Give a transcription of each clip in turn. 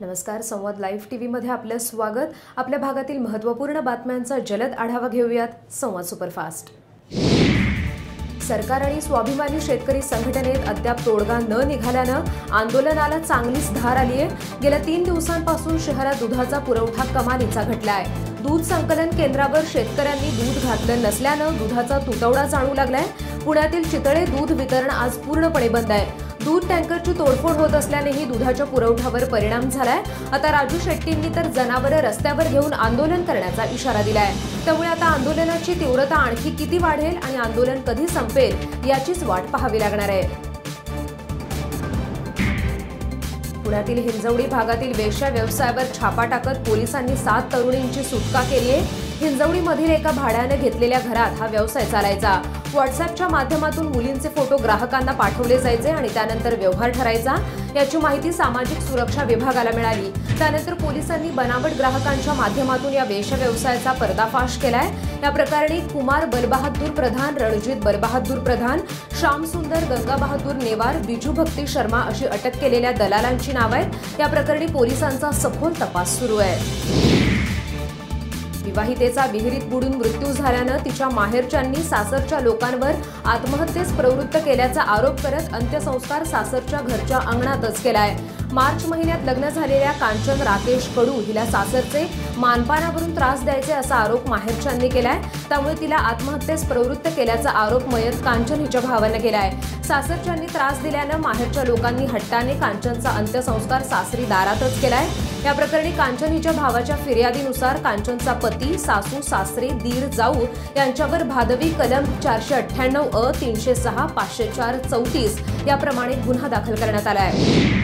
नमस्कार संवाद live T व्हीमध्ये आपलं स्वागत. आपल्या भागातील महत्त्वपूर्ण बातम्यांचा जलद आढावा घेऊयात संवाद सुपरफास्ट. सरकार आणि स्वाभिमानी शेतकरी संघटनेत अद्याप तोडगा न निघाल्यानं आंदोलनाला चांगलीच धार आली आहे. गेल्या तीन दिवसांपासून शहरात दुधाचा पुरवठा कमालीचा घटला आहे दूध संकलन केंद्रावर शेतकऱ्यांनी दूध घातलं नसल्यानं दुधाचा तुटवडा जाणू लागलाय. पुण्यातील चितळे दूध वितरण आज पूर्णपणे बंद आहे. दूध टँकरची तोडफोड होत असल्यानेही दुधाच्या पुरवठ्यावर परिणाम झालाय. आता राजू शेट्टींनी तर जनावरं रस्त्यावर घेऊन आंदोलन करण्याचा इशारा दिलाय. त्यामुळे आता आंदोलनाची तीव्रता आणखी किती वाढेल आणि आंदोलन कधी संपेल याचीच वाट पाहावी लागणार आहे. पुण्यातील हिंजवडी भागातील वेश्या व्यवसायावर छापा टाकत पोलिसांनी सात तरुणींची सुटका केली आहे. हिंजवडीमधील एका भाड्याने घेतलेल्या घरात हा व्यवसाय चालायचा. व्हॉट्सअपच्या माध्यमातून मुलींचे फोटो ग्राहकांना पाठवले जायचे आणि त्यानंतर व्यवहार ठरायचा. याची माहिती सामाजिक सुरक्षा विभागाला मिळाली. त्यानंतर पोलिसांनी बनावट ग्राहकांच्या माध्यमातून या वेशव्यवसायाचा व्यवसायाचा पर्दाफाश केलाय. या प्रकरणी कुमार बलबहादूर प्रधान रणजित बलबहादूर प्रधान श्याम सुंदर गंगा बहादूर नेवार बिजू भक्ती शर्मा अशी अटक केलेल्या दलालांची नावं आहेत. या प्रकरणी पोलिसांचा सखोल तपास सुरू आहे. विवाहितेचा विहिरीत बुडून मृत्यू झाल्यानं तिच्या माहेरच्यांनी सासरच्या लोकांवर आत्महत्येस प्रवृत्त केल्याचा आरोप करत अंत्यसंस्कार सासरच्या घरच्या अंगणातच केलाय. मार्च महिन्यात लग्न झालेल्या कांचन राकेश कडू हिला सासरचे मानपानावरून त्रास द्यायचे असा आरोप माहेरच्यांनी केलाय. त्यामुळे तिला आत्महत्येस प्रवृत्त केल्याचा आरोप मयत कांचन हिच्या भावानं केलाय. सासरच्यांनी त्रास दिल्यानं माहेरच्या लोकांनी हट्टाने कांचनचा अंत्यसंस्कार सासरी दारातच केलाय. या प्रकरणी कांचन हिच्या भावाच्या फिर्यादीनुसार कांचनचा पती सासू सासरे दीर जाऊ यांच्यावर भादवी कलम चारशे अठ्ठ्याण्णव अ तीनशे सहा पाचशे चार चौतीस याप्रमाणे गुन्हा दाखल करण्यात आला आहे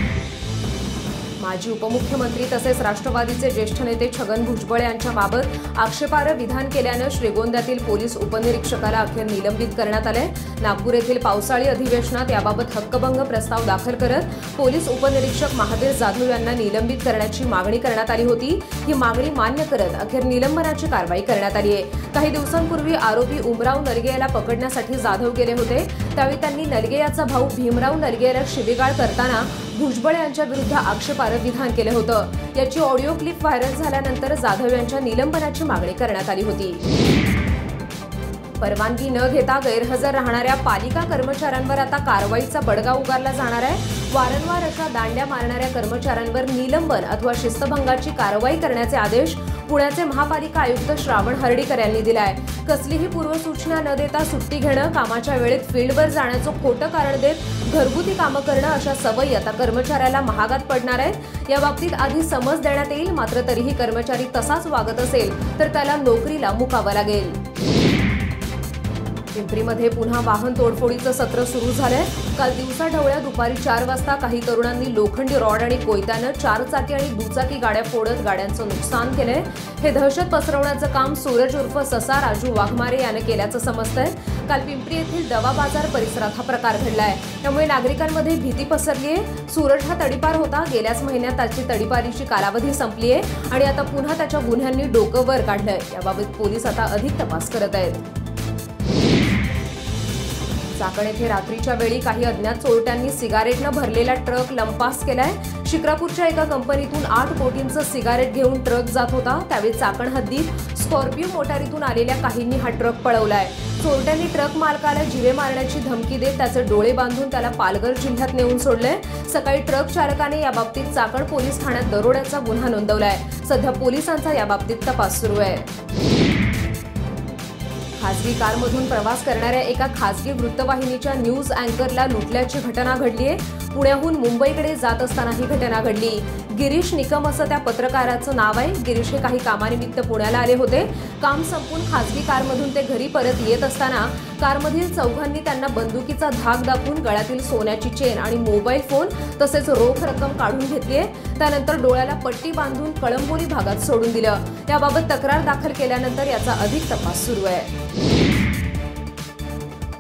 माजी उपमुख्यमंत्री तसेच राष्ट्रवादीचे ज्येष्ठ नेते छगन भुजबळ यांच्याबाबत आक्षेपार्ह विधान केल्यानं श्रीगोंद्यातील पोलीस उपनिरीक्षकाला अखेर निलंबित करण्यात आले नागपूर येथील पावसाळी अधिवेशनात याबाबत हक्कभंग प्रस्ताव दाखल करत पोलीस उपनिरीक्षक महादेव जाधव यांना निलंबित करण्याची मागणी करण्यात आली होती. ही मागणी मान्य करत अखेर निलंबनाची कारवाई करण्यात आली आहे काही दिवसांपूर्वी आरोपी उमराव नलगे याला पकडण्यासाठी जाधव गेले होते. त्यावेळी त्यांनी नलगे याचा भाऊ भीमराव नलगे याला शिबिगाळ करताना भुजबळ यांच्या विरुद्ध आक्षेपार्ह विधान केलं होतं. याची ऑडिओ क्लिप व्हायरल झाल्यानंतर जाधव यांच्या निलंबनाची मागणी करण्यात आली होती. परवानगी न घेता गैरहजर राहणाऱ्या पालिका कर्मचाऱ्यांवर आता कारवाईचा बडगा उगारला जाणार आहे. वारंवार अशा दांड्या मारणाऱ्या कर्मचाऱ्यांवर निलंबन अथवा शिस्तभंगाची कारवाई करण्याचे आदेश पुण्याचे महापालिका आयुक्त श्रावण हर्डीकर यांनी दिलाय. कसलीही पूर्वसूचना न देता सुट्टी घेणं कामाच्या वेळेत फील्डवर जाण्याचं खोटं कारण देत घरगुती कामं करणं अशा सवयी आता कर्मचाऱ्याला महागात पडणार आहेत. या बाबतीत आधी समज देण्यात येईल मात्र तरीही कर्मचारी तसाच वागत असेल तर त्याला नोकरीला मुकावं लागेल. पिंपरीमध्ये पुन्हा वाहन तोडफोडीचं सत्र सुरू झालंय. काल दिवसा ढवळ्या दुपारी चार वाजता काही तरुणांनी लोखंडी रॉड आणि कोयत्यानं चारचाकी आणि दुचाकी गाड्या फोडत गाड्यांचं नुकसान केलंय. हे दहशत पसरवण्याचं काम सूरज उर्फ ससा राजू वाघमारे यानं केल्याचं समजतंय. काल पिंपरी येथील दवा बाजार परिसरात हा प्रकार घडलाय. त्यामुळे नागरिकांमध्ये भीती पसरली आहे सूरज हा तडीपार होता. गेल्याच महिन्यात त्याची तडीपारीची कालावधी संपली आहे आणि आता पुन्हा त्याच्या गुन्ह्यांनी डोकं वर काढलंय. याबाबत पोलीस आता अधिक तपास करत आहेत. चाकण येथे रात्रीच्या वेळी काही अज्ञात चोरट्यांनी सिगारेटनं भरलेला ट्रक लंपास केलाय. शिक्रापूरच्या एका कंपनीतून आठ कोटींचं सिगारेट घेऊन ट्रक जात होता. त्यावेळी चाकण हद्दीत स्कॉर्पिओ मोटारीतून आलेल्या काहींनी हा ट्रक पळवलाय. चोरट्यांनी ट्रक मालकाला जिवे मारण्याची धमकी देत त्याचे डोळे बांधून त्याला पालघर जिल्ह्यात नेऊन सोडले सकाळी ट्रक चालकाने याबाबतीत चाकण पोलीस ठाण्यात दरोड्याचा गुन्हा नोंदवलाय. सध्या पोलिसांचा याबाबतीत तपास सुरू आहे. खासगी कारमधून प्रवास करणाऱ्या एका खासगी वृत्तवाहिनीच्या न्यूज अँकरला लुटल्याची घटना घडली आहे पुण्याहून मुंबईकडे जात असताना ही घटना घडली. गिरीश निकम असं त्या पत्रकाराचं नाव आहे. गिरीश हे काही कामानिमित्त पुण्याला आले होते. काम संपून खासगी कारमधून ते घरी परत येत असताना कारमधील चौघांनी त्यांना बंदुकीचा धाक दाखवून गळ्यातील सोन्याची चेन आणि मोबाईल फोन तसेच रोख रक्कम काढून घेतली आहे त्यानंतर डोळ्याला पट्टी बांधून कळंबोली भागात सोडून दिलं. याबाबत तक्रार दाखल केल्यानंतर याचा अधिक तपास सुरू आहे.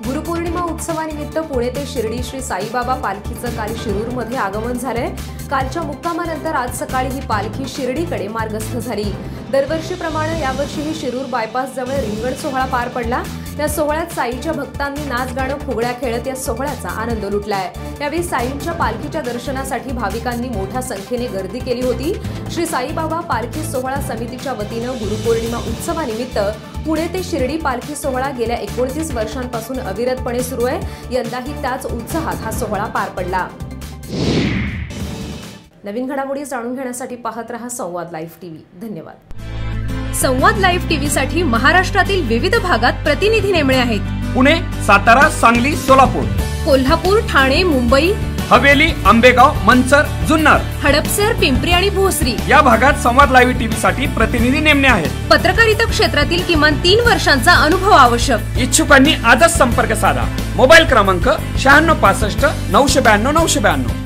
गुरुपौर्णिमा उत्सवानिमित्त पुणे ते शिर्डी श्री साईबाबा पालखीचं काल शिरूरमध्ये आगमन झालंय. कालच्या मुक्कामानंतर आज सकाळी ही पालखी शिर्डीकडे मार्गस्थ झाली. दरवर्षीप्रमाणे यावर्षीही शिरूर बायपास जवळ रिंगण सोहळा पार पडला. या सोहळ्यात साईच्या भक्तांनी नाच गाणं फुगड्या खेळत या सोहळ्याचा आनंद लुटलाय. यावेळी साईंच्या पालखीच्या दर्शनासाठी भाविकांनी मोठ्या संख्येने गर्दी केली होती. श्री साईबाबा पालखी सोहळा समितीच्या वतीनं गुरुपौर्णिमा उत्सवानिमित्त पुणे ते शिर्डी पालखी सोहळा गेल्या एकोणतीस वर्षांपासून अविरतपणे सुरू आहे. यंदाही त्याच उत्साहात हा सोहळा पार पडला. नवीन घडामोडी जाणून घेण्यासाठी पाहत रहा संवाद लाईव्ह टीव्ही. धन्यवाद. संवाद लाईव्ह टीव्ही साठी महाराष्ट्रातील विविध भागात प्रतिनिधी नेमणे आहेत. पुणे सातारा सांगली सोलापूर. कोल्हापूर ठाणे मुंबई. हवेली आंबेगाव मंचर जुन्नर. हडपसर पिंपरी आणि भोसरी. या भागात संवाद लाईव्ह टीव्ही साठी प्रतिनिधी नेमणे आहेत. पत्रकारिता क्षेत्रातील किमान तीन वर्षांचा अनुभव आवश्यक. इच्छुकांनी आजच संपर्क साधा. मोबाईल क्रमांक शहाण्णव पासष्ट नऊशे ब्याण्णव नऊशे ब्याण्णव.